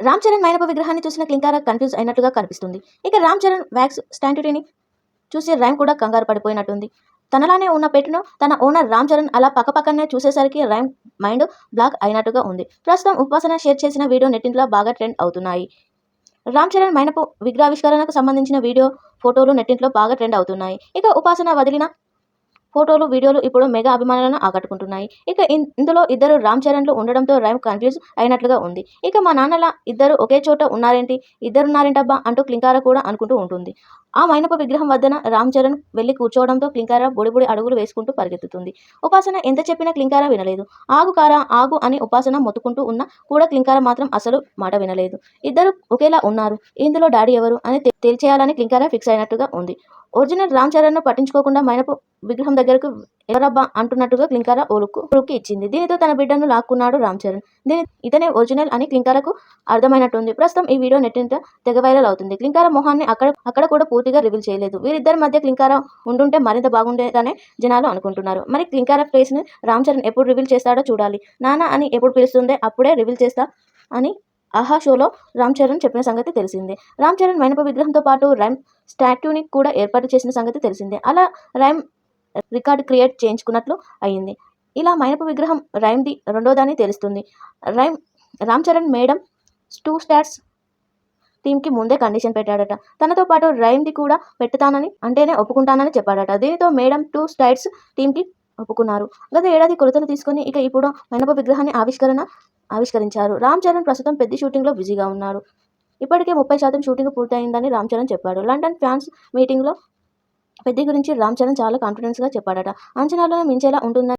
రామ్ చరణ్ మైనప విగ్రహాన్ని చూసిన క్లింకారా కన్ఫ్యూజ్ అయినట్టుగా కనిపిస్తుంది. ఇక రామ్ చరణ్ వ్యాక్స్ స్టాంటిటీని చూసి రైమ్ కూడా కంగారు పడిపోయినట్టుంది. తనలానే ఉన్న పెట్టును తన ఓనర్ రామ్ చరణ్ అలా పక్కపక్కనే చూసేసరికి రైమ్ మైండ్ బ్లాక్ అయినట్టుగా ఉంది. ప్రస్తుతం ఉపాసన షేర్ చేసిన వీడియో నెట్టింట్లో బాగా ట్రెండ్ అవుతున్నాయి. రామ్ చరణ్ మైనపు విగ్రహావిష్కరణకు సంబంధించిన వీడియో ఫోటోలు నెట్టింట్లో బాగా ట్రెండ్ అవుతున్నాయి. ఇక ఉపాసన వదిలిన ఫోటోలు వీడియోలు ఇప్పుడు మెగా అభిమానులను ఆకట్టుకుంటున్నాయి. ఇక ఇందులో ఇద్దరు రామ్ చరణ్లు ఉండడంతో రైమ్ కన్ఫ్యూజ్ అయినట్లుగా ఉంది. ఇక మా నాన్నల ఇద్దరు ఒకే చోట ఉన్నారేంటి? ఇద్దరున్నారేంటబ్బా అంటూ క్లింకార కూడా అనుకుంటూ ఉంటుంది. ఆ మైనప విగ్రహం వద్దన రామ్ చరణ్ వెళ్ళి కూర్చోవడంతో క్లింకార బుడిబుడి అడుగులు వేసుకుంటూ పరిగెత్తుతుంది. ఉపాసన ఎంత చెప్పినా క్లింకార వినలేదు. ఆగు కారా ఆగు అని ఉపాసన మొత్తుకుంటూ ఉన్నా కూడా క్లింకార మాత్రం అసలు మాట వినలేదు. ఇద్దరు ఒకేలా ఉన్నారు. ఇందులో డాడీ ఎవరు అని తె- తేల్చేయాలని క్లింకార ఫిక్స్ అయినట్టుగా ఉంది. ఒరిజినల్ రామ్ చరణ్ను పట్టించుకోకుండా మైనపు విగ్రహం దగ్గరకు ఎవరబ్బా అంటున్నట్టుగా క్లింకార ఓలుకు ఉరుక్కి ఇచ్చింది. దీనితో తన బిడ్డను లాక్కున్నాడు రామ్ చరణ్. దీని ఇతనే ఒరిజినల్ అని క్లింకారకు అర్థమైనట్టుంది. ప్రస్తుతం ఈ వీడియో నెట్టింత తెగ వైరల్ అవుతుంది. క్లింకార మొహాన్ని అక్కడ అక్కడ కూడా పూర్తిగా రివీల్ చేయలేదు. వీరిద్దరి మధ్య క్లింకార ఉండుంటే మరింత బాగుండేదనే జనాలు అనుకుంటున్నారు. మరి క్లింకార ఫేస్ని రామ్ చరణ్ ఎప్పుడు రివీల్ చేస్తాడో చూడాలి. నానా అని ఎప్పుడు పిలుస్తుందే అప్పుడే రివీల్ చేస్తా అని ఆహా షోలో రామ్ చరణ్ చెప్పిన సంగతి తెలిసిందే. రామ్ చరణ్ మైనప విగ్రహంతో పాటు రైమ్ స్టాట్యూని కూడా ఏర్పాటు చేసిన సంగతి తెలిసిందే. అలా రైమ్ రికార్డ్ క్రియేట్ చేయించుకున్నట్లు అయింది. ఇలా మైనపు విగ్రహం రైమ్ది రెండోదని తెలుస్తుంది. Rhyme Ram Charan madam two stars టీంకి ముందే కండిషన్ పెట్టాడట. తనతో పాటు రైమ్ది కూడా పెట్టుతానని అంటేనే ఒప్పుకుంటానని చెప్పాడట. దీనితో మేడం టూ స్టైట్స్ టీంకి ఒప్పుకున్నారు. గత ఏడాది కొలతలు తీసుకొని ఇక ఇప్పుడు మైనప విగ్రహాన్ని ఆవిష్కరణ ఆవిష్కరించారు. రామ్ చరణ్ ప్రస్తుతం పెద్ద షూటింగ్లో బిజీగా ఉన్నారు. ఇప్పటికే ముప్పై శాతం షూటింగ్ పూర్తయిందని రామ్ చరణ్ చెప్పాడు. లండన్ ఫ్యాన్స్ మీటింగ్లో పెద్ద గురించి రామ్ చరణ్ చాలా కాన్ఫిడెన్స్గా చెప్పాడట. అంచనాలను మించేలా ఉంటుందని